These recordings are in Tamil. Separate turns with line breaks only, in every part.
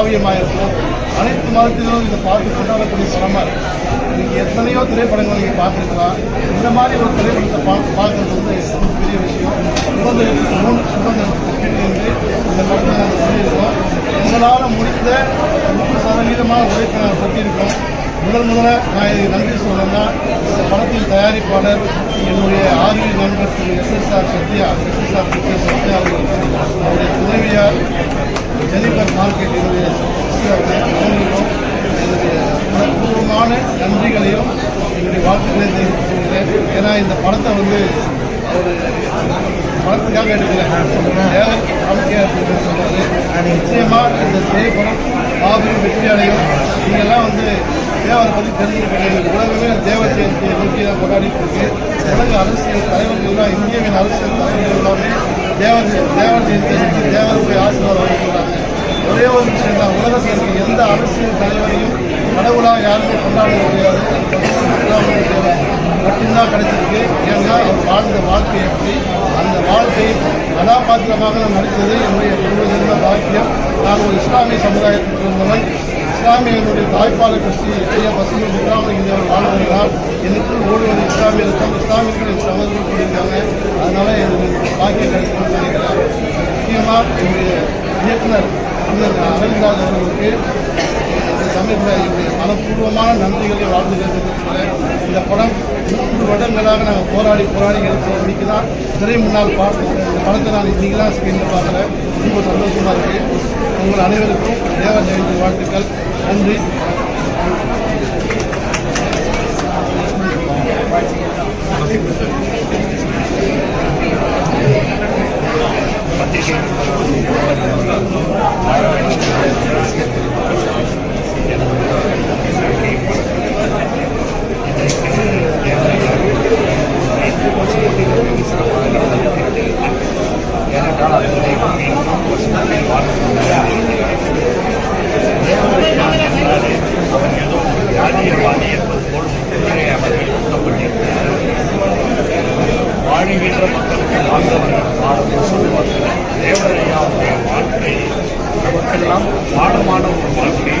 காவியமாக இருக்கும் அனைத்து மதத்திலும் இதை பார்த்து கொண்டாடக்கூடிய சிரமம். இருக்கும் எத்தனையோ திரைப்படங்கள் நீங்கள் பார்த்துருக்கலாம். இந்த மாதிரி ஒரு திரைப்படத்தை பார்த்து பார்க்கறது வந்து பெரிய விஷயம். சுதந்திரத்துக்கு மூணு சுதந்திரத்துக்கு பின் இந்த படத்தை நாங்கள் சொல்லியிருக்கோம் எங்களால் முடிந்த நூறு சதவீதமான உழைப்பை நாங்கள் கொட்டியிருக்கோம் முதல் முதல்ல நான் இதுக்கு நன்றி சொல்லணும்னா இந்த படத்தின் தயாரிப்பாளர் என்னுடைய ஆர்வி நண்பர் திரு S S R Sathya S S R picture Sathya அவர்களுக்கும் அவருடைய துணைவியார் ஜெனிபர் மார்க்கெட் sister அவர்களுக்கும் என்னுடைய மனப்பூர்வமான நன்றிகளையும் என்னுடைய வாழ்த்துக்களையும் தெரிவித்துக் கொள்கிறேன் ஏன்னா இந்த படத்தை வந்து ஒரு படத்துக்காக எடுக்கல சொன்னாரு நிச்சயமா இந்த திரைப்படம் மாபெரும் வெற்றி அடையும். நீங்கள்லாம் வந்து தேவரை பற்றி தெரிஞ்சுக்கிட்டீங்க. உலகமே தேவ ஜெயந்தியை நோக்கி தான் கொண்டாடிட்டு இருக்கு. உலக அரசியல் தலைவர்கள்லாம் இந்தியாவின் அரசியல் தலைவர்கள் எல்லாமே தேவர் தேவர் ஜெயந்தியை நோக்கி தேவர் போய் ஆசீர்வாதம் வாங்கிக்கிறாங்க ஒரே ஒரு விஷயம் தான். உலகத்தில் எந்த அரசியல் தலைவரையும் கடவுளாக யாருமே கொண்டாட முடியாது. மட்டும்தான் கிடைச்சிருக்கு. ஏன்னா அவர் வாழ்ந்த வாழ்க்கை எப்படி அந்த வாழ்க்கை கதாபாத்திரமாக நான் நடித்தது என்னுடைய இருந்த பாக்கியம். நான் ஒரு இஸ்லாமிய சமுதாயத்தில் இருந்தவன் இஸ்லாமியனுடைய தாய்ப்பாளர் கிறிஸ்தி ஐயா பசுமை முத்துராமலிங்க வாழ்வதால் எனக்குள் ஓடுவது இஸ்லாமிய இருக்கும் இஸ்லாமியர்கள் என் சகோதரர்கள் கூடியிருக்காங்க அதனால் எனக்கு பாக்கியம் கிடைக்கணும்னு நினைக்கிறேன். முக்கியமாக என்னுடைய இயக்குனர் அண்ணன் அரவிந்தாஜ் அவர்களுக்கு இந்த என்னுடைய மனப்பூர்வமான நன்றிகளை வாழ்ந்துகிறது இந்த படம் மூன்று வருடங்களாக நாங்கள் போராடி போராடி எடுத்து இன்னைக்கு தான் திரை முன்னால் பார்த்து இந்த படத்தை நான் இன்னைக்கு தான் ஸ்க்ரீனில் பார்க்குறேன். ரொம்ப சந்தோஷமாக இருக்குது உங்கள் அனைவருக்கும் தேவ ஜெயந்தி வாழ்த்துக்கள். நன்றி. Thank you.
அவன் ஏதோ ஒரு ஜாதியவாதி என்பது போல் அவர்கள் குத்தப்பட்டிருக்கிறார் வாழுகின்ற மக்களுக்கு வாழ்ந்தவர்கள் வாழும் சொல்லுவார்கள். தேவரையாவுடைய வாழ்க்கை. நமக்கெல்லாம் பாடமான ஒரு வாழ்க்கை.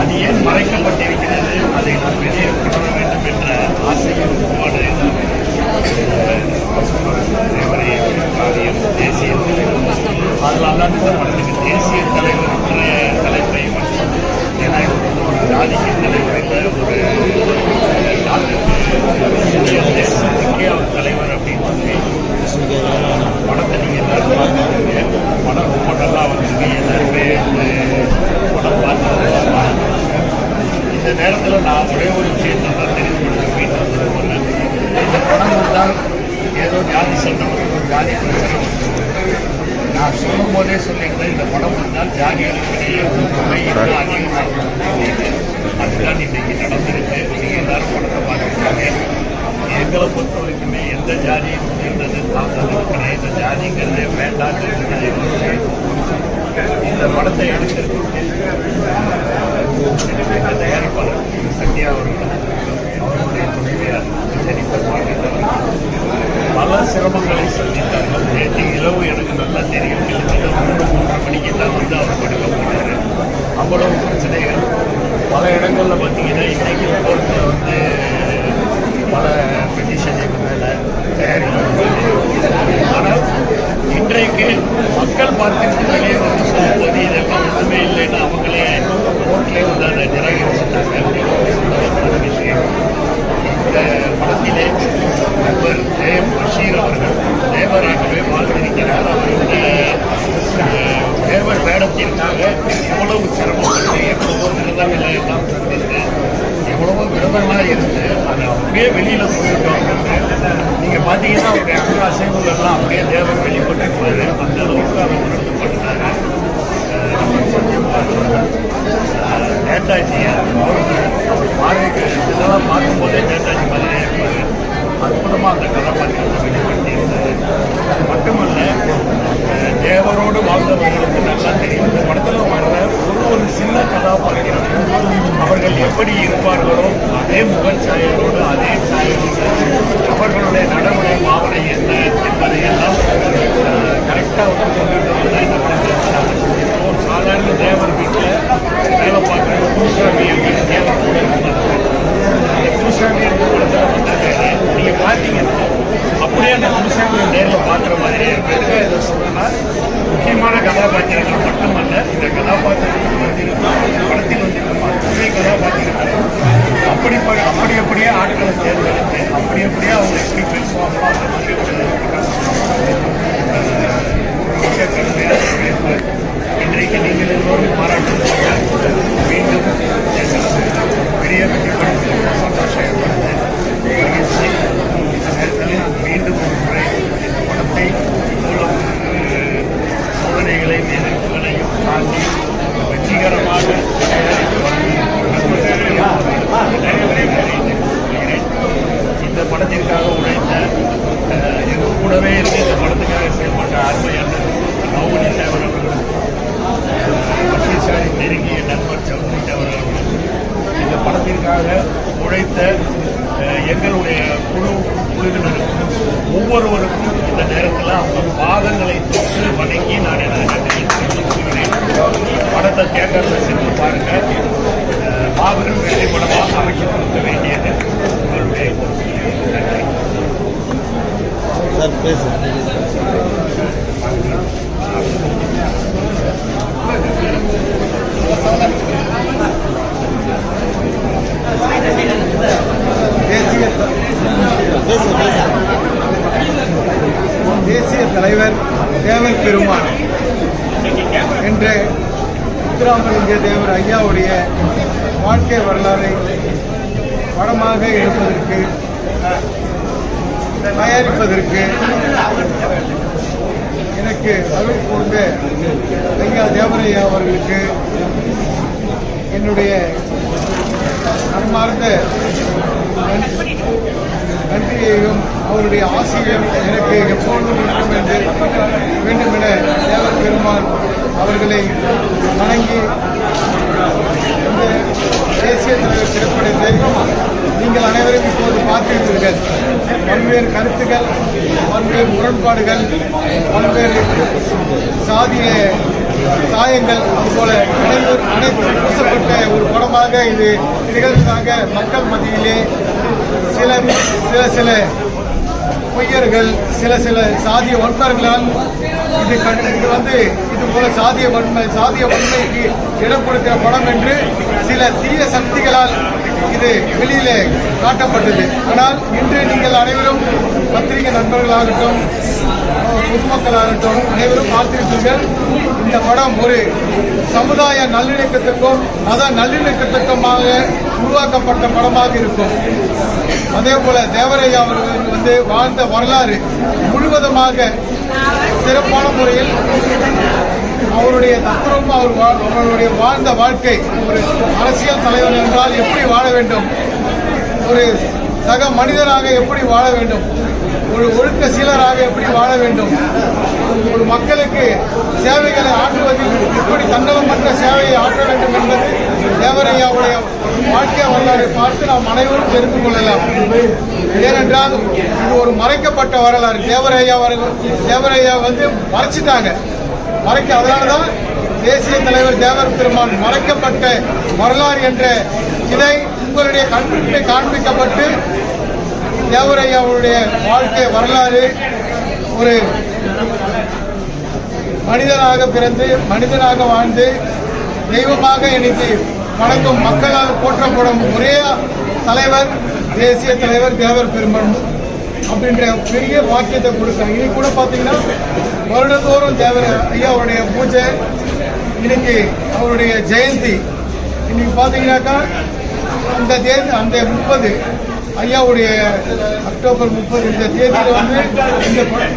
அது ஏன் மறைக்கப்பட்டிருக்கிறது? அதை நாம் வெளியே கொணர வேண்டும் என்ற ஆசையில் உருவாடு தேவரையை காரியம் தேசிய தலைவர். அதனால தான் இந்த படத்துக்கு தேசிய தலைவர் என்ற தலைப்பை மற்றும் ஏன்னா இது வந்து ஒரு ஜாதிக்கு தலைவர் இல்லை ஒரு நாட்டுக்கு தேசத்துக்கே அவர் தலைவர் படத்தை நீங்கள் எல்லாரும் பார்த்துருக்கீங்க படம் ரொம்ப நல்லா வந்திருக்கு எல்லாருமே படம் பார்த்து இந்த நேரத்தில் நான் ஒரே ஒரு விஷயத்தை தான் தெரிந்து வீட்டில் இந்த படம் வந்தால் ஏதோ ஜாதி சட்டம் ஜாதி பிரச்சனை வந்து நான் சொல்லும் போதே சொல்லியிருந்தேன் இந்த படம் வந்தால் ஜாதிகளுக்கு இடையே ஒற்றுமை இன்னும் அதிகமாகும் அப்படின்னு. அதுதான் இன்னைக்கு நடந்திருக்கு நீங்கள் எல்லாரும் படத்தை பார்த்துருக்காங்க எங்களை பொறுத்த வரைக்குமே எந்த ஜாதியும் இருந்தது தாழ்ந்தது கிடையாது இந்த ஜாதிங்கிறதே வேண்டாங்கிறது இந்த படத்தை எடுத்திருக்கு தயாரிப்பாளர் சத்யா அவர்கள். அவருடைய துணைவியார் ஜெனிஃபர் பல சிரமங்களை சந்தித்தார்கள். நேற்று இரவு எனக்கு நல்லா தெரியும். மூன்று மூணு மூன்றரை மணிக்கு தான் வந்து அவர் படுக்க போனார். அவ்வளவு பிரச்சனைகள். பல இடங்களில் பார்த்தீங்கன்னா இன்றைக்கு கோர்ட்டில் வந்து பல பெட்டிஷன் மேலே தயாரிக்கப்பட்டது இன்றைக்கு மக்கள் பார்க்கிற்கு வெளியே வந்து சொல்லும்போது இதெல்லாம் ஒன்றுமே இல்லைன்னு அவங்களே ஓட்டிலே வந்து அதை நிராகரிச்சுட்டாங்க.
தேசிய தலைவர் தேவர் பெருமான் என்று முத்துராமலிங்க தேவர் ஐயாவுடைய வாழ்க்கை வரலாறை படமாக எடுப்பதற்கு தயாரிப்பதற்கு எனக்கு அருள் கூர்ந்த ஐயா தேவரையா அவர்களுக்கு என்னுடைய மனமார்ந்த நன்றியையும் அவருடைய ஆசையும் எனக்கு எப்பொழுதும் இருக்கும் என்று வேண்டுமென தேவர் பெருமான் அவர்களை வணங்கி இந்த தேசிய தலைவர் திரைப்படத்தை நீங்கள் அனைவரும் இப்போது பார்த்திருக்கிறீர்கள் பல்வேறு கருத்துக்கள் பல்வேறு முரண்பாடுகள் பல்வேறு சாதிய சாயங்கள் அதுபோல அனைவரும் அனைத்து பூசப்பட்ட ஒரு படமாக இது திகழ்வதாக மக்கள் மத்தியிலே சில சில சில பொய்யர்கள் சில சில சாதிய வன்மர்களால் இது இது வந்து இது போல சாதிய வன்மை சாதிய வன்மைக்கு இடம் கொடுக்கிற படம் என்று சில தீய சக்திகளால் இது வெளியிலே காட்டப்பட்டது. ஆனால் இன்று நீங்கள் அனைவரும் பத்திரிகை நண்பர்களாகட்டும் பொதுமக்களாகட்டும் அனைவரும் பார்த்திருப்பீர்கள். இந்த படம் ஒரு சமுதாய நல்லிணக்கத்துக்கும் மத நல்லிணக்கத்துக்குமாக உருவாக்கப்பட்ட படமாக இருக்கும். அதே போல தேவரையா அவர்கள் வந்து வாழ்ந்த வரலாறு முழுவதுமாக சிறப்பான முறையில் அவருடைய தத்துவம் அவர் அவருடைய வாழ்ந்த வாழ்க்கை ஒரு அரசியல் தலைவர் என்றால் எப்படி வாழ வேண்டும்? ஒரு சக மனிதனாக எப்படி வாழ வேண்டும்? ஒரு ஒழுக்க சீலராக எப்படி வாழ வேண்டும்? ஒரு மக்களுக்கு சேவைகளை ஆற்றுவதில் எப்படி தன்னலமற்ற சேவையை ஆற்ற வேண்டும் என்பது தேவரையாவுடைய வாழ்க்கை வரலாறை பார்த்து நாம் அனைவரும் தெரிந்து கொள்ளலாம். ஏனென்றால் இது ஒரு மறைக்கப்பட்ட வரலாறு. தேவரையா தேவரையா வந்து மறைச்சிட்டாங்க. மறைக்க அதனால தான் தேசிய தலைவர் தேவர் பெருமான் மறைக்கப்பட்ட வரலாறு என்ற இதை உங்களுடைய கண்முன்னே காண்பிக்கப்பட்டு தேவரையாவுடைய வாழ்க்கை வரலாறு ஒரு மனிதனாக பிறந்து மனிதனாக வாழ்ந்து தெய்வமாக இன்னைக்கு வணங்கும் மக்களால் போற்றப்படும் ஒரே தலைவர் தேசிய தலைவர் தேவர் பெருமன் அப்படின்ற பெரிய வாக்கியத்தை கொடுத்தாங்க இன்னைக்கு கூட பார்த்தீங்கன்னா வருடந்தோறும் தேவர் ஐயா அவருடைய பூஜை இன்னைக்கு அவருடைய ஜெயந்தி. இன்னைக்கு பார்த்தீங்கன்னாக்கா அந்த தேதி அந்த முப்பது ஐயாவுடைய அக்டோபர் முப்பது இந்த தேதியில் வந்து இந்த படம்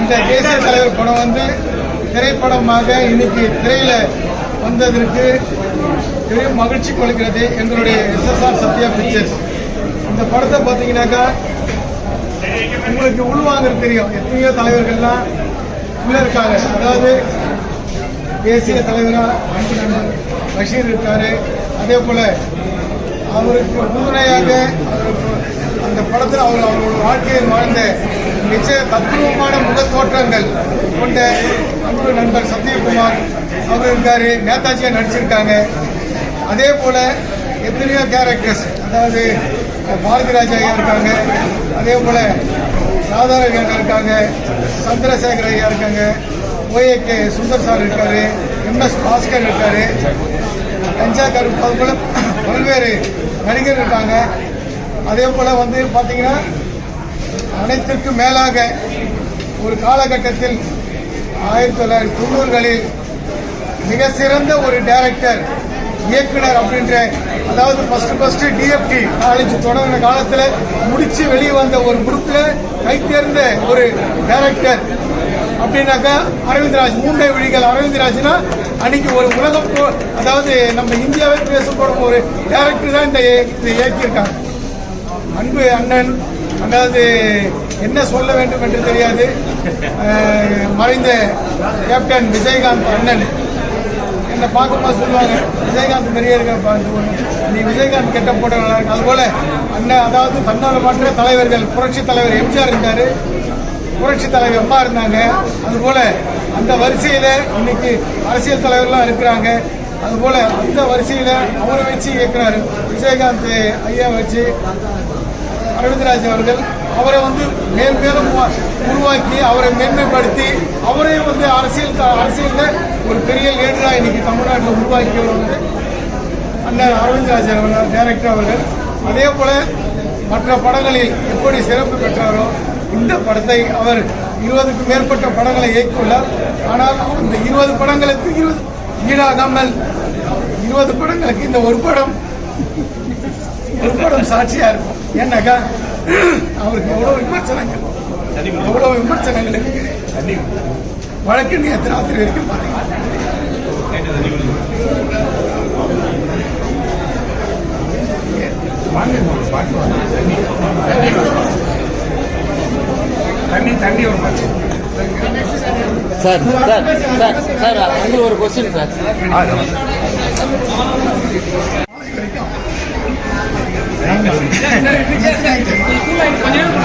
இந்த தேசிய தலைவர் படம் வந்து திரைப்படமாக இன்னைக்கு திரையில வந்ததற்கு பெரும் மகிழ்ச்சி கொள்கிறது எங்களுடைய எஸ்எஸ்ஆர் சத்யா பிக்சர்ஸ். இந்த படத்தை பார்த்தீங்கன்னாக்கா உங்களுக்கு உள்வாங்க தெரியும். எத்தனையோ தலைவர்கள்லாம் உள்ள இருக்காங்க. அதாவது தேசிய தலைவராக அன்பு நண்பர் பஷீர் இருக்காரு. அதே போல அவருக்கு உறுதுணையாக அவருக்கு அந்த படத்தில் அவர் அவரோட வாழ்க்கையில் வாழ்ந்த நிச்சய தத்துவமான முக தோற்றங்கள் கொண்ட நம்முடைய நண்பர் சத்யகுமார் அவர் இருக்கார் நேதாஜியாக நடிச்சிருக்காங்க. அதே போல் எத்தனையோ கேரக்டர்ஸ் அதாவது பாரதி ராஜா ஐயா இருக்காங்க. அதே போல் ராதாரவி ஐயா இருக்காங்க சந்திரசேகர் ஐயா இருக்காங்க ஓஏகே சுந்தர் சார் இருக்கார் எம்எஸ் பாஸ்கர் இருக்கார். கஞ்சா கருப்பு அது போல பல்வேறு நடிகர் இருக்காங்க. அதே போல வந்து பார்த்தீங்கன்னா அனைத்திற்கும் மேலாக ஒரு காலகட்டத்தில் ஆயிரத்தி தொள்ளாயிரத்தி தொண்ணூறுகளில் மிக சிறந்த ஒரு டைரக்டர் இயக்குனர் அப்படின்ற அதாவது ஃபஸ்ட்டு ஃபஸ்ட்டு டிஎஃப்டி காலேஜ் தொடங்கின காலத்தில் முடித்து வெளியே வந்த ஒரு குரூப்பில் கைத்தேர்ந்த ஒரு டைரக்டர் அப்படின்னாக்கா அரவிந்த்ராஜ் மூண்டை விழிகள் அரவிந்த்ராஜ்னா அன்னைக்கு ஒரு உலகம் அதாவது நம்ம இந்தியாவே பேசப்படும் ஒரு டேரக்டர் தான் இந்த இயக்கியிருக்காங்க அன்பு அண்ணன் அதாவது என்ன சொல்ல வேண்டும் என்று தெரியாது. மறைந்த கேப்டன் விஜயகாந்த் அண்ணன். என்னை பார்க்கும்போது சொல்லுவாங்க விஜயகாந்த் நிறைய இருக்க நீ விஜயகாந்த் கெட்ட போட்ட நல்லா இருக்கு அதுபோல் அண்ணன் அதாவது தன்னால மற்ற தலைவர்கள் புரட்சி தலைவர் எம்ஜிஆர் இருந்தார். புரட்சி தலைவர் அம்மா இருந்தாங்க. அதுபோல் அந்த வரிசையில இன்னைக்கு அரசியல் தலைவர்லாம் இருக்கிறாங்க. அதுபோல அந்த வரிசையில அவரை வச்சு இயக்குனாரு விஜயகாந்த் ஐயா வச்சு அரவிந்தராஜ் அவர்கள். அவரை வந்து மேல் மேலும் உருவா- உருவாக்கி அவரை மேன்மைப்படுத்தி அவரையும் வந்து அரசியல் த- ஒரு பெரிய லீடராக இன்னைக்கு தமிழ்நாட்டில் உருவாக்கியவர் வந்து அண்ணன் அரவிந்தராஜ் அவர்கள் டேரக்டர் அவர்கள். அதே போல மற்ற படங்களில் எப்படி சிறப்பு பெற்றாரோ இந்த படத்தை அவர் இருபதுக்கும் மேற்பட்ட படங்களை இயக்கியுள்ளார். ஆனால் இந்த இருபது படங்களுக்கு இருபது ஈடாகாமல் இருபது படங்களுக்கு இந்த ஒரு படம் ஒரு படம் சாட்சியா இருக்கும். என்னக்கா அவருக்கு எவ்வளவு விமர்சனங்கள் எவ்வளவு விமர்சனங்கள் இருக்கு. வழக்கு நேற்று ராத்திரி வரைக்கும் பாத்தீங்க
தண்ணி தண்ணி ஒரு மாதிரி.
சார் சார் சார் சார் உங்களுக்கு ஒரு கொஸ்டின் சார்.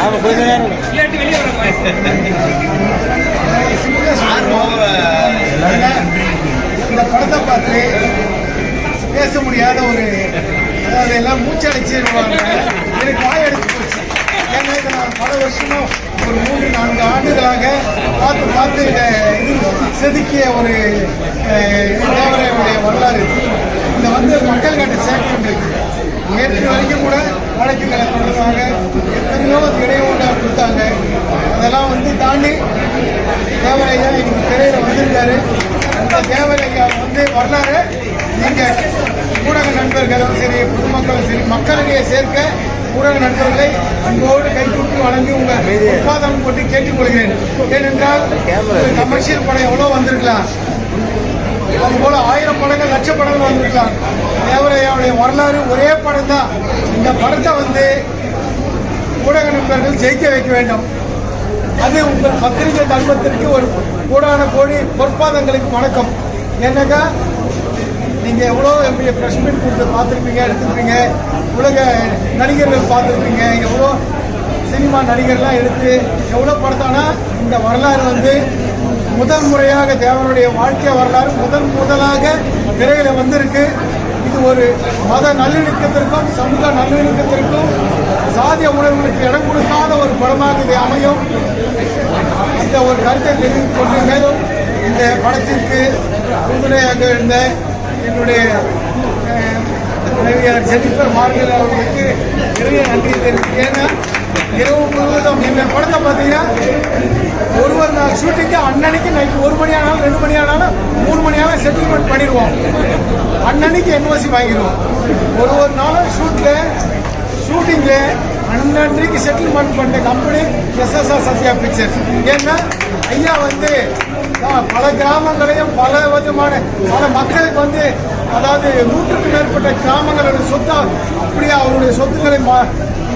ஆமாம் கொஞ்ச நேரம்.
இந்த படத்தை பார்த்து பேச முடியாத ஒரு அதாவது எல்லாம் மூச்சடைச்சிருவாங்க எனக்கு வாய் அடைச்சு போச்சு. ஏன்னா இதை நான் பல வருஷமும் ஒரு மூன்று நான்கு ஆண்டுகளாக பார்த்து பார்த்து இதை இது செதுக்கிய ஒரு அஹ், தேவரையுடைய வரலாறு இந்த வந்து மக்கள் கிட்ட சேர்க்கின்றது நேற்று வரைக்கும் கூட வழக்குகளை தொடர்பாக எத்தனையோ இடையூறு கொடுத்தாங்க. அதெல்லாம் வந்து தாண்டி தேவரையா இன்னைக்கு திரையில் வந்திருக்காரு. அந்த தேவரையா வந்து வரலாறு நீங்கள் ஊடக நண்பர்களும் சரி பொதுமக்களும் சரி மக்களிடையே சேர்க்க ஊடக நண்பர்களை அன்போடு கைகூப்பி வழங்கி உங்க உட்பாதம் போட்டு கேட்டுக்கொள்கிறேன். ஏனென்றால் கமர்ஷியல் படம் எவ்வளோ வந்திருக்கலாம்? அது போல ஆயிரம் படங்கள் லட்ச படங்கள் வந்திருக்கலாம். தேவரையாவுடைய வரலாறு ஒரே படம் தான் இந்த படத்தை வந்து ஊடக நண்பர்கள் ஜெயிக்க வைக்க வேண்டும். அது உங்கள் பத்திரிகை தர்மத்திற்கு ஒரு கூடான கோடி பொற்பாதங்களுக்கு வணக்கம். என்னக்கா நீங்கள் எவ்வளோ பெரிய ப்ரெஸ் மீட் கொடுத்து பார்த்துருப்பீங்க எடுத்துருப்பீங்க? உலக நடிகர்கள் பார்த்துருப்பீங்க. எவ்வளோ சினிமா நடிகர்லாம் எடுத்து எவ்வளோ படத்தானா இந்த வரலாறு வந்து முதல் முறையாக தேவனுடைய வாழ்க்கை வரலாறு முதல் முதலாக திரையில் வந்திருக்கு. இது ஒரு மத நல்லிணக்கத்திற்கும் சமூக நல்லிணக்கத்திற்கும் சாதிய உணர்வுகளுக்கு இடம் கொடுக்காத ஒரு படமாக இது அமையும். இந்த ஒரு கருத்தை தெரிவித்துக் கொண்டு மேலும் இந்த படத்திற்கு உறுதுணையாக இருந்த என்னுடைய உதவியாளர் ஜெனிஃபர் மார்கல் அவர்களுக்கு நிறைய நன்றி தெரிவித்து ஏன்னா இரவு முழுவதும் இந்த படத்தை பார்த்தீங்கன்னா ஒரு ஒரு நாள் ஷூட்டிங்கு அன்னன்னைக்கு நைட் ஒரு மணி ஆனாலும் ரெண்டு மணி ஆனாலும் மூணு மணி ஆனாலும் செட்டில்மெண்ட் பண்ணிடுவோம். அன்னன்னைக்கு என்ஓசி வாங்கிடுவோம். ஒரு ஒரு நாளும் ஷூட்டில் ஷூட்டிங்கில் அன்னன்னைக்கு செட்டில்மெண்ட் பண்ண கம்பெனி எஸ்எஸ்ஆர் சத்யா பிக்சர்ஸ் ஏன்னா ஐயா வந்து பல கிராமங்களையும் பல விதமான பல மக்களுக்கு வந்து அதாவது நூற்றுக்கு மேற்பட்ட கிராமங்களோட சொத்தை அப்படியே அவருடைய சொத்துக்களை மா-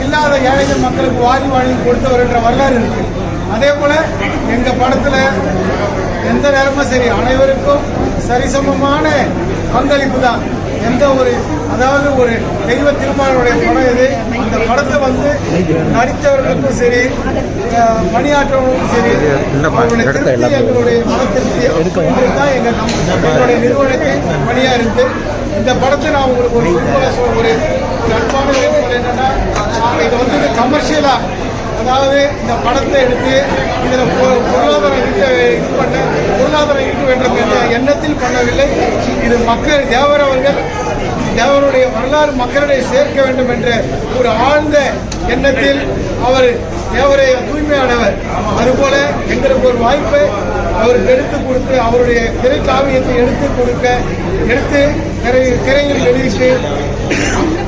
இல்லாத ஏழைகள் மக்களுக்கு வாரி வாங்கி கொடுத்தவர் என்ற வரலாறு இருக்கு. அதே போல எங்க படத்துல எந்த நேரமும் சரி அனைவருக்கும் சரிசமமான பங்களிப்பு தான் எந்த ஒரு அதாவது ஒரு தெய்வ திருமாவளுடைய படம் இது இந்த படத்தை வந்து நடித்தவர்களுக்கும் சரி பணியாற்றவர்களுக்கும் சரி எங்களுடைய மன திருப்தி தான் எங்க நம்ம- எங்களுடைய நிறுவனத்தின் பணியா இருக்கு இந்த படத்தை நான் உங்களுக்கு ஒரு ஒரு அன்பான என்னன்னா நாங்கள் இதை வந்து கமர்ஷியலா அதாவது இந்த படத்தை எடுத்து இதில் பொ- பொருளாதாரம் ஈட்ட இது பண்ண பொருளாதாரம் ஈட்ட வேண்டும் என்ற எண்ணத்தில் பண்ணவில்லை. இது மக்கள் தேவர் அவர்கள் தேவருடைய வரலாறு மக்களிடையே சேர்க்க வேண்டும் என்ற ஒரு ஆழ்ந்த எண்ணத்தில் அவர் தேவரை தூய்மையானவர். அதுபோல எங்களுக்கு ஒரு வாய்ப்பை அவருக்கு எடுத்து கொடுத்து அவருடைய திரை காவியத்தை எடுத்து கொடுக்க எடுத்து திரை திரையில் வெளியிட்டு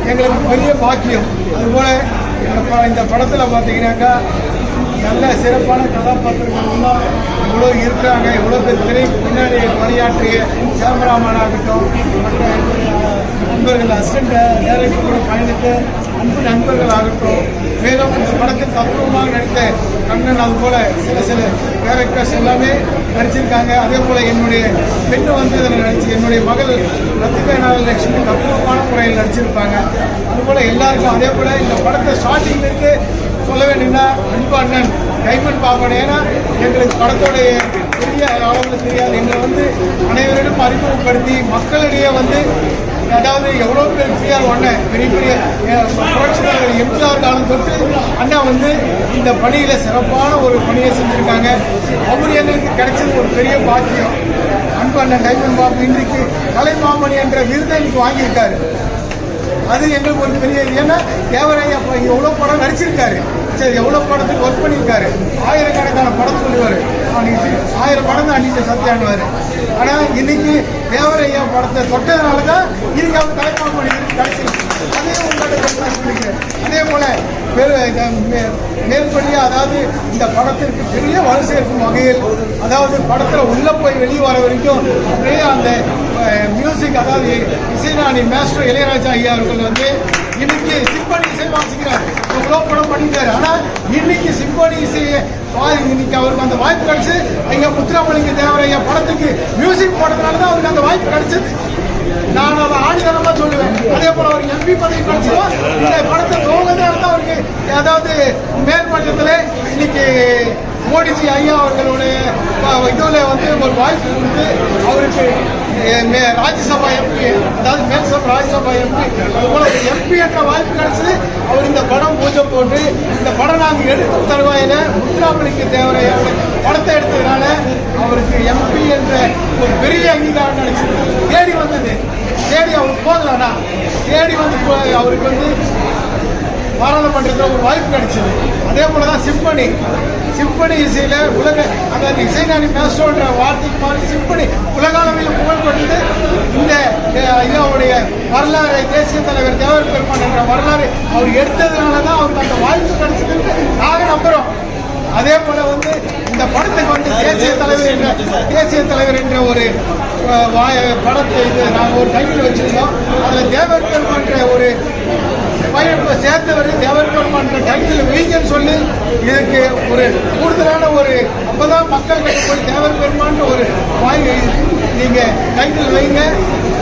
எங்களுக்கு பெரிய பாக்கியம். அதுபோல இந்த இந்த படத்தில் பார்த்தீங்கன்னாக்கா நல்ல சிறப்பான கதாபாத்திரங்கள்லாம் இவ்வளோ இருக்கிறாங்க இவ்வளோ பேர் திரை பின்னாடி பணியாற்றிய கேமராமேன் ஆகட்டும் மற்ற நண்பர்கள் அசிஸ்டன்ட் கூட பயணித்து அன்பு நண்பர்கள் ஆகட்டும் மேலும் இந்த படத்தில் தத்துவமாக நடித்த கண்ணன் அது போல சில சில கேரக்டர்ஸ் எல்லாமே நடிச்சிருக்காங்க. அதே போல என்னுடைய பெண்ணு வந்து இதில் நடிச்சு என்னுடைய மகள் ரத்திகா நாகலட்சுமி தத்துவமான முறையில் நடிச்சிருப்பாங்க. அதுபோல் எல்லாருக்கும் அதே போல இந்த படத்தை ஸ்டார்டிங்லேருந்து சொல்ல வேண்டும்னா அன்பு அண்ணன் டைமண்ட் பாப்பன். ஏன்னா எங்களுக்கு படத்தோடைய பெரிய அளவில் தெரியாது. எங்களை வந்து அனைவரிடம் அறிமுகப்படுத்தி மக்களிடையே வந்து அதாவது எவ்வளோ பேர் பெரியார் ஒன்று பெரிய பெரிய புரட்சியாளர்கள் எம்ஜிஆர் காலம் தொட்டு அண்ணா வந்து இந்த பணியில் சிறப்பான ஒரு பணியை செஞ்சுருக்காங்க. அவர் எங்களுக்கு கிடைச்சது ஒரு பெரிய பாக்கியம். அன்பு அண்ணன் டைமண்ட் பாபு இன்றைக்கு கலைமாமணி என்ற விருதை இன்னைக்கு வாங்கியிருக்காரு. அது எங்களுக்கு ஒரு பெரிய ஏன்னா தேவராயா எவ்வளோ படம் நடிச்சிருக்காரு. சரி எவ்வளோ படத்துக்கு ஒர்க் பண்ணியிருக்காரு ஆயிரக்கணக்கான படம் சொல்லுவார். ஆயிரம் படம் தான் அடிச்ச சத்தியானுவார் ஆனால் இன்னைக்கு தேவரையா படத்தை தொட்டதுனால தான் இன்னைக்கு அவர் தலைப்பாக பண்ணி கடைசி. அதே உங்கள்கிட்ட சொல்லிக்கிறேன் அதே போல பெரு மேற்படியாக அதாவது இந்த படத்திற்கு பெரிய வலு சேர்க்கும் வகையில் அதாவது படத்தில் உள்ள போய் வெளியே வர வரைக்கும் அப்படியே அந்த மியூசிக் அதாவது இசைநாணி மேஸ்டர் இளையராஜா ஐயா அவர்கள் வந்து இன்னைக்கு சிம்பனி இசை வாசிக்கிறார். எவ்வளோ படம் பண்ணிட்டாரு ஆனால் இன்னைக்கு சிம்பனி இசையை இன்னைக்கு அவருக்கு அந்த வாய்ப்பு கிடைச்சு ஐயா முத்துராமலிங்க தேவரையா படத்துக்கு மியூசிக் போட்டதுனால தான் அவருக்கு அந்த வாய்ப்பு கிடைச்சு. நான் அதை ஆணிதனமா சொல்லுவேன். அதே போல ஒரு எம்பி பதவி கிடைச்சதும் இந்த படத்தை துவங்குறதுனால தான் அவருக்கு அதாவது மேற்பட்டத்தில் இன்னைக்கு மோடிஜி ஐயா அவர்களுடைய அஹ், இதுல வந்து ஒரு வாய்ப்பு கொடுத்து அவருக்கு ராஜ்யசபா எம்பி அதாவது மேல்சபா ராஜ்யசபா எம்பி அதுபோல எம்பி என்ற வாய்ப்பு கிடைச்சது. அவர் இந்த படம் பூஜை போட்டு இந்த படம் நாங்கள் எடுத்து தருவாயில முத்துராமலிங்க தேவரைய படத்தை எடுத்ததுனால அவருக்கு எம்பி என்ற ஒரு பெரிய அங்கீகாரம் கிடைச்சது. தேடி வந்தது. தேடி அவருக்கு போகலண்ணா. தேடி வந்து போ- அவருக்கு வந்து பாராளுமன்றத்தில் ஒரு வாய்ப்பு கிடைச்சது. அதே போல தான் சிம்பனி. சிம்பனி இசையில் உலக அந்த இசைஞானி மேஸ்டோன்ற வார்த்தைக்கு மாதிரி சிம்பனி உலக அளவில் புகழ்பெற்றது இந்த இதனுடைய வரலாறு தேசிய தலைவர் தேவர் பெருமான் என்ற வரலாறு அவர் எடுத்ததுனால தான் அவருக்கு அந்த வாய்ப்பு கிடைச்சதுன்னு நாங்கள் நம்புகிறோம் அதே போல வந்து இந்த படத்துக்கு வந்து தேசிய தலைவர் என்ற தேசிய தலைவர் என்ற ஒரு படத்தை இது நாங்கள் ஒரு டைட்டில் வச்சுருந்தோம். அதில் தேவர் பெருமான்ற ஒரு பையன் சேர்த்தவர் தேவர் பெருமான்ற டைட்டில் வைங்கன்னு சொல்லி இதுக்கு ஒரு கூடுதலான ஒரு அப்பதான் மக்கள் கிட்ட போய் தேவர் பெருமான்ற ஒரு வாய் நீங்க டைட்டில் வைங்க.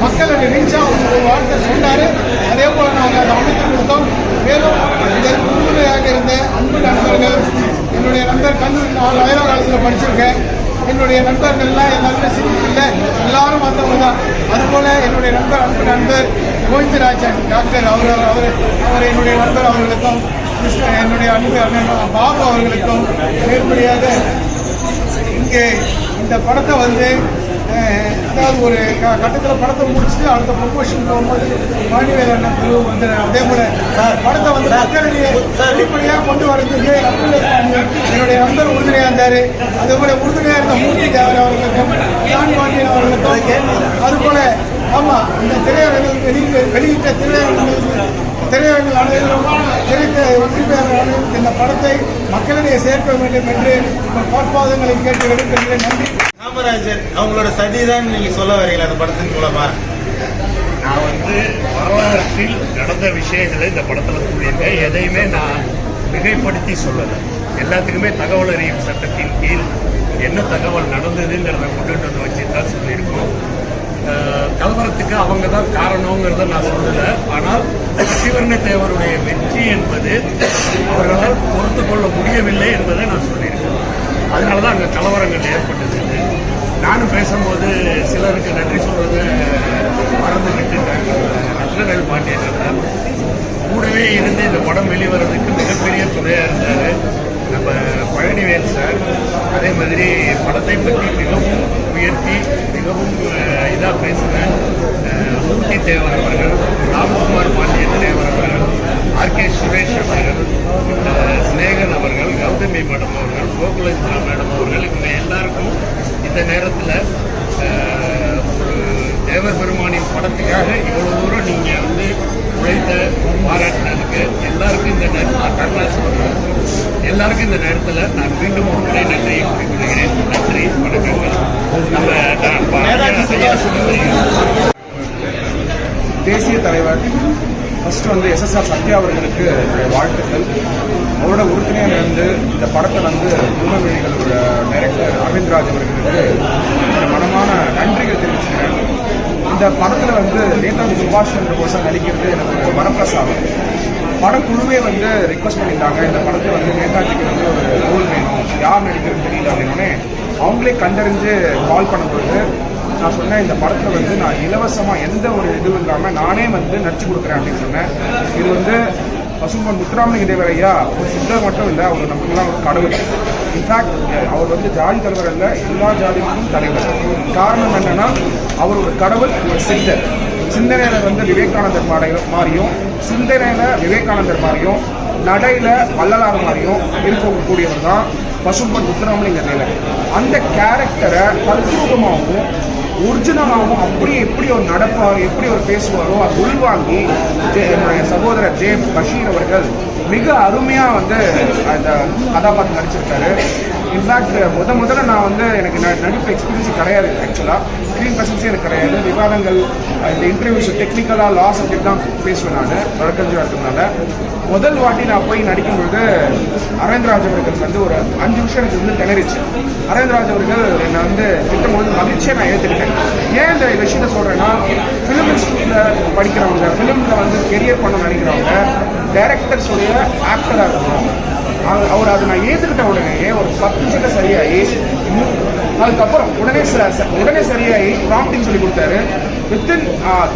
மக்கள் அதை ரீச் ஆகும் ஒரு வார்த்தை சொன்னாரு. அதே போல நாங்கள் அதை அமைத்து கொடுத்தோம். மேலும் இதற்கு உறுதுணையாக இருந்த அன்பு நண்பர்கள் என்னுடைய நண்பர் கல்லூரி நாலு ஆயிரம் காலத்தில் படிச்சிருக்கேன். என்னுடைய நண்பர்கள்லாம் எல்லாருமே சிரிப்பில்லை எல்லாரும் வந்தவங்க தான். அதுபோல் என்னுடைய நண்பர் அன்பு நண்பர் கோவிந்தராஜன் டாக்டர் அவர் அவர் அவர் என்னுடைய நண்பர் அவர்களுக்கும் என்னுடைய அன்பு அண்ணன் பாபு அவர்களுக்கும் மேற்படியாக இங்கே இந்த படத்தை வந்து அதாவது ஒரு க கட்டத்தில் படத்தை முடிச்சுட்டு அடுத்த ப்ரொமோஷன் போகும்போது மணிவேல் அண்ணன் குழு வந்து அதே போல படத்தை வந்து மக்களிடையே வெளிப்படையாக கொண்டு வரதுக்கு என்னுடைய நண்பர் உறுதுணையாக இருந்தார். அதே போல உறுதுணையாக இருந்த மூர்த்தி தேவர் அவர்களுக்கும் ஜான் பாண்டியன் அவர்களுக்கும் அதுபோல் ஆமாம் இந்த திரையரங்கில் வெளியிட்ட வெளியிட்ட திரையரங்குகளுக்கு திரையரங்கில் அனைவரும் திரைத்த உரிமையாளர் அனைவரும் இந்த படத்தை மக்களிடையே சேர்க்க வேண்டும் என்று உங்கள் கேட்டு எடுக்கின்றேன். நன்றி.
காமராஜர் அவங்களோட சதிதான் நீங்க சொல்ல வரீங்களா அந்த படத்தின் மூலமா?
நான் வந்து வரலாற்றில் நடந்த விஷயங்களை இந்த படத்தில் சொல்லியிருக்கேன். எதையுமே நான் மிகைப்படுத்தி சொல்லலை. எல்லாத்துக்குமே தகவல் அறியும் சட்டத்தின் கீழ் என்ன தகவல் நடந்ததுங்கிறத கொண்டுட்டு வந்து வச்சு தான் சொல்லியிருக்கோம். கலவரத்துக்கு அவங்க தான் காரணங்கிறத நான் சொல்லலை. ஆனால் சிவர்ண தேவருடைய வெற்றி என்பது அவர்களால் பொறுத்து கொள்ள முடியவில்லை என்பதை நான் சொல்லியிருக்கேன். அதனால தான் அங்கே கலவரங்கள் ஏற்பட்டது. நானும் பேசும்போது சிலருக்கு நன்றி சொல்றது மறந்து விட்டுட்டாங்க. ரத்னவேல் பாண்டியன் கூடவே இருந்து இந்த படம் வெளிவரதுக்கு மிகப்பெரிய துணையாக இருந்தார். நம்ம பழனிவேல் சார் அதே மாதிரி படத்தை பற்றி மிகவும் உயர்த்தி மிகவும் இதாக பேசின மூர்த்தி தேவர் அவர்கள் ராம்குமார் பாண்டியன் தேவர் அவர்கள் ஆர் கே சுரேஷ் அவர்கள் சிநேகன் அவர்கள் கௌதமி மேடம் அவர்கள் கோகுலேந்திரா மேடம் அவர்கள் இவங்க எல்லாருக்கும் இந்த நேரத்தில் ஒரு தேவர் பெருமானின் படத்துக்காக இவ்வளோ தூரம் நீங்கள் வந்து உழைத்த பாராட்டினதுக்கு எல்லாருக்கும் இந்த நேரத்தில் கருணாஸ் அவர்கள். எல்லாருக்கும் இந்த நேரத்தில் நான் மீண்டும் ஒரு முறை நன்றியை குறிப்பிடுகிறேன் நன்றி வணக்கங்கள்.
தேசிய தலைவர் ஃபர்ஸ்ட் வந்து எஸ்எஸ்ஆர் சத்யா அவர்களுக்கு வாழ்த்துக்கள். அவரோட உறுதுணையாக இருந்து இந்த படத்தை வந்து குடும்பவெளிகளோட டைரக்டர் அரவிந்த்ராஜ் அவர்களுக்கு மனமான நன்றிகள் தெரிவிச்சுக்கிறேன். இந்த படத்தில் வந்து நேதாஜி சுபாஷ் சந்திர போஸாக நடிக்கிறது எனக்கு ஒரு வரப்பிரசாதம். படக்குழுவே வந்து ரிக்வஸ்ட் பண்ணியிருந்தாங்க இந்த படத்தில் வந்து நேதாஜிக்கு வந்து ஒரு ரோல் வேணும். யார் நடிக்கிறது தெரியல அப்படின்னோடனே அவங்களே கண்டறிஞ்சு கால் பண்ணும்போது நான் சொன்னேன் இந்த படத்தில் வந்து நான் இலவசமாக எந்த ஒரு இதுவும் இல்லாமல் நானே வந்து நடிச்சு கொடுக்குறேன் அப்படின்னு சொன்னேன். இது வந்து பசும்பொன் முத்துராமலிங்க தேவர் ஐயா ஒரு சித்தர் மட்டும் இல்லை அவர் நமக்குலாம் ஒரு கடவுள். இன்ஃபேக்ட் அவர் வந்து ஜாதி தலைவர் அல்ல எல்லா ஜாதிக்கும் தலைவர். காரணம் என்னன்னா அவர் ஒரு கடவுள் ஒரு சித்தர். சிந்தனையில் வந்து விவேகானந்தர் மாடைய- மாறியும் சிந்தனையில விவேகானந்தர் மாதிரியும் நடையில வள்ளலார் மாதிரியும் இருக்கக்கூடியவர் தான் பசும்பொன் முத்துராமலிங்க தேவர் அந்த கேரக்டரை தத்ரூபமாகவும் ஒரிஜினலாகவும் அப்படியே எப்படி ஒரு நடப்பார் எப்படி ஒரு பேசுவாரோ அது உள்வாங்கி என்னுடைய சகோதரர் ஜே பஷீர் அவர்கள் மிக அருமையாக வந்து அந்த கதாபாத்திரம் நடிச்சிருக்காரு. இன்ஃபேக்ட் முத முதல்ல நான் வந்து எனக்கு நடிப்பு எக்ஸ்பீரியன்ஸ் கிடையாது ஆக்சுவலாக ஸ்க்ரீன் பர்சன்ஸே எனக்கு கிடையாது. விவாதங்கள் இந்த இன்டர்வியூஸ் டெக்னிக்கலாக லா சப்ஜெக்ட் தான் பேசுவேன் நான் வழக்கறிஞராக இருக்கிறதுனால. முதல் வாட்டி நான் போய் நடிக்கும்பொழுது அரவிந்த்ராஜ் அவர்கள் வந்து ஒரு அஞ்சு நிமிஷம் எனக்கு வந்து திணறிச்சு. அரவிந்த்ராஜ் அவர்கள் என்னை வந்து திட்டம்போது மகிழ்ச்சியை நான் ஏற்றுக்கிட்டேன் ஏன் இந்த விஷயத்த சொல்கிறேன்னா ஃபிலிம் இன்ஸ்டியூட்டில் படிக்கிறவங்க ஃபிலிமில் வந்து கெரியர் பண்ண நினைக்கிறவங்க டைரக்டர்ஸ் உடைய ஆக்டராக இருக்கணும். அவர் அவர் அதை நான் ஏற்றுக்கிட்ட உடனே ஒரு பத்து நிமிஷத்தை சரியாகி அதுக்கப்புறம் உடனே ச- உடனே சரியாகி ப்ராம்ப்டிங் சொல்லி கொடுத்தாரு. வித்தின்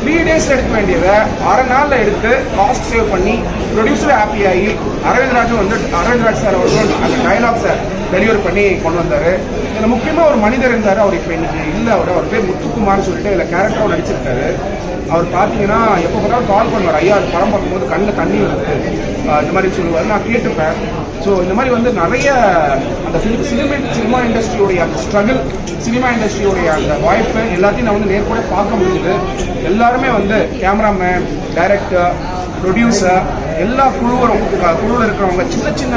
த்ரீ டேஸில் எடுக்க வேண்டியதை அரை நாளில் எடுத்து காஸ்ட் சேவ் பண்ணி ப்ரொடியூசர் ஹாப்பி ஆகி அரவிந்த் ராஜும் வந்து அரவிந்த் ராஜ் சார் அவர்கள் அந்த டைலாக்ஸை டெலிவர் பண்ணி கொண்டு வந்தார். இதில் முக்கியமாக ஒரு மனிதர் இருந்தார். அவர் இப்போ இன்னைக்கு இல்லை. அவர் அவர் பேர் முத்துக்குமார்னு சொல்லிட்டு இதில் கேரக்டரும் நடிச்சிருக்காரு. அவர் பார்த்தீங்கன்னா எப்போ பார்த்தாலும் கால் பண்ணுவார். ஐயா அது படம் பார்க்கும்போது கண்ணில் தண்ணி வருது இந்த மாதிரி சொல்லுவார். நான் கேட்டுப்பேன் ஸோ இந்த மாதிரி வந்து நிறைய அந்த ஃபிலிம் சினிமா சினிமா இண்டஸ்ட்ரியோடைய அந்த ஸ்ட்ரகிள் சினிமா இண்டஸ்ட்ரியோடைய அந்த வாய்ப்பு எல்லாத்தையும் நான் வந்து நேர்கூட பார்க்க முடியுது. எல்லாருமே வந்து கேமராமேன் டைரக்டர் ப்ரொடியூசர் எல்லா குழுவரும் குழுவில் இருக்கிறவங்க சின்ன சின்ன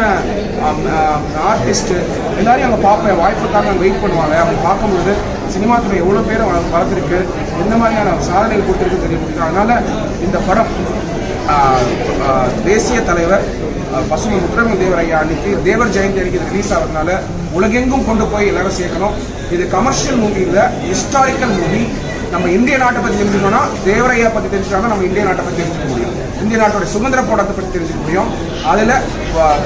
ஆர்டிஸ்ட்டு எல்லாரையும் அங்கே பார்ப்பேன். வாய்ப்புக்காக அங்கே வெயிட் பண்ணுவாங்க. அவங்க பார்க்கும்பொழுது சினிமா துறை எவ்வளோ பேரும் வளர்த்துருக்கு எந்த மாதிரியான சாதனைகள் கொடுத்துருக்கு தெரியும்? அதனால் இந்த படம் தேசிய தலைவர் பசுமை முத்துரமி தேவர் ஐயா அன்னைக்கு தேவர் ஜெயந்தி அன்னைக்கு இது ரிலீஸ் ஆகிறதுனால உலகெங்கும் கொண்டு போய் எல்லாரும் சேர்க்கணும். இது கமர்ஷியல் மூவி இல்லை ஹிஸ்டாரிக்கல் மூவி நம்ம இந்திய நாட்டை பற்றி தெரிஞ்சுக்கணும்னா தேவரையா பற்றி தெரிஞ்சுக்கணும் நம்ம இந்திய நாட்டை பற்றி தெரிஞ்சுக்கணும் இந்திய நாட்டோட சுதந்திர போராட்டத்தை பற்றி தெரிஞ்சுக்க முடியும். அதில்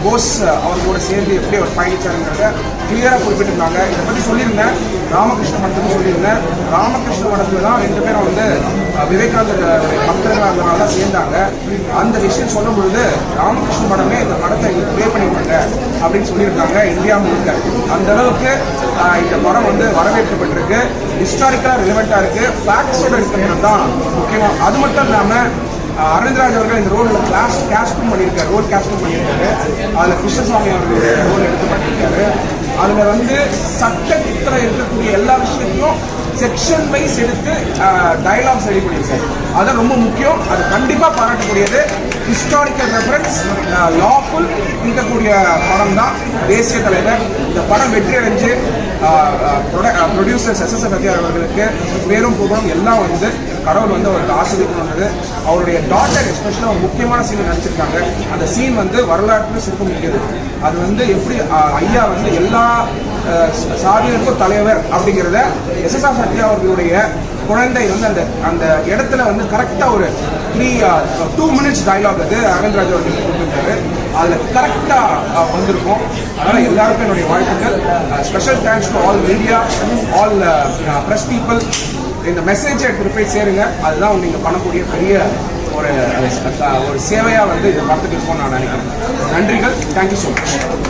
போஸ் அவர் கூட சேர்ந்து எப்படி அவர் பயணிச்சாருங்கிறத கிளியராக குறிப்பிட்டிருந்தாங்க. இதை பற்றி சொல்லியிருந்தேன். ராமகிருஷ்ண மடத்துக்கு சொல்லியிருந்தேன். ராமகிருஷ்ண மடத்தில் தான் ரெண்டு பேரும் வந்து விவேகானந்தர் பக்தர்களாக இருந்தனால தான் சேர்ந்தாங்க. அந்த விஷயம் சொல்லும் பொழுது ராமகிருஷ்ண மடமே இந்த படத்தை ப்ளே பண்ணிவிட்டாங்க அப்படின்னு சொல்லியிருக்காங்க இந்தியா முழுக்க. அந்த அளவுக்கு இந்த படம் வந்து வரவேற்கப்பட்டிருக்கு. ஹிஸ்டாரிக்கலாக ரிலவெண்ட்டாக இருக்குது ஃபேக்ட்ஸோட இருக்கிறது தான் முக்கியமாக அது மட்டும் இல்லாமல் அரவிந்த்ராஜ் அவர்கள் இந்த ரோலில் கிளாஸ் கேஸ்டும் பண்ணியிருக்காரு ரோல் கேஸ்டும் பண்ணியிருக்காரு. அதில் கிருஷ்ணசாமி அவர்களுடைய ரோல் எடுத்து பண்ணியிருக்காரு. அதில் வந்து சட்டத்தில் இருக்கக்கூடிய எல்லா விஷயத்தையும் செக்ஷன் வைஸ் எடுத்து டயலாக்ஸ் ரெடி பண்ணியிருக்காரு. அது ரொம்ப முக்கியம். அது கண்டிப்பாக பாராட்டக்கூடியது. ஹிஸ்டாரிக்கல் ரெஃபரன்ஸ் லாஃபுல் இருக்கக்கூடிய படம் தான் தேசிய தலைவர். இந்த படம் வெற்றி அடைஞ்சு ப்ரொடியூசர்ஸ் எஸ்எஸ்எஃப் அவர்களுக்கு பேரும் புகழும் எல்லாம் வந்து கடவுள் வந்து அவருக்கு ஆசிரியப்படுறது அவருடைய டாட்டர் எஸ்பெஷலாக ஒரு முக்கியமான சீன் நடிச்சிருக்காங்க. அந்த சீன் வந்து வரலாற்று சிறப்பு மிக்கது அது வந்து எப்படி ஐயா வந்து எல்லா சாதியினருக்கும் தலைவர் அப்படிங்கிறத எஸ்எஸ்ஆர் சத்யா அவர்களுடைய குழந்தை வந்து அந்த அந்த இடத்துல வந்து கரெக்டாக ஒரு த்ரீ டூ மினிட்ஸ் டைலாக் அது அரவிந்த்ராஜ் அவர்கள் கொடுத்துருக்காரு. அதில் கரெக்டாக வந்திருக்கும். அதனால் எல்லாருக்கும் என்னுடைய வாழ்த்துக்கள். Special thanks to all media all press people இந்த மெசேஜை எடுத்துகிட்டு போய் சேருங்க. அதுதான் நீங்கள் பண்ணக்கூடிய பெரிய ஒரு ஒரு சேவையாக வந்து இதை பார்த்துட்டு இருக்கோம்னு நான் நினைக்கிறேன். நன்றிகள். Thank you so much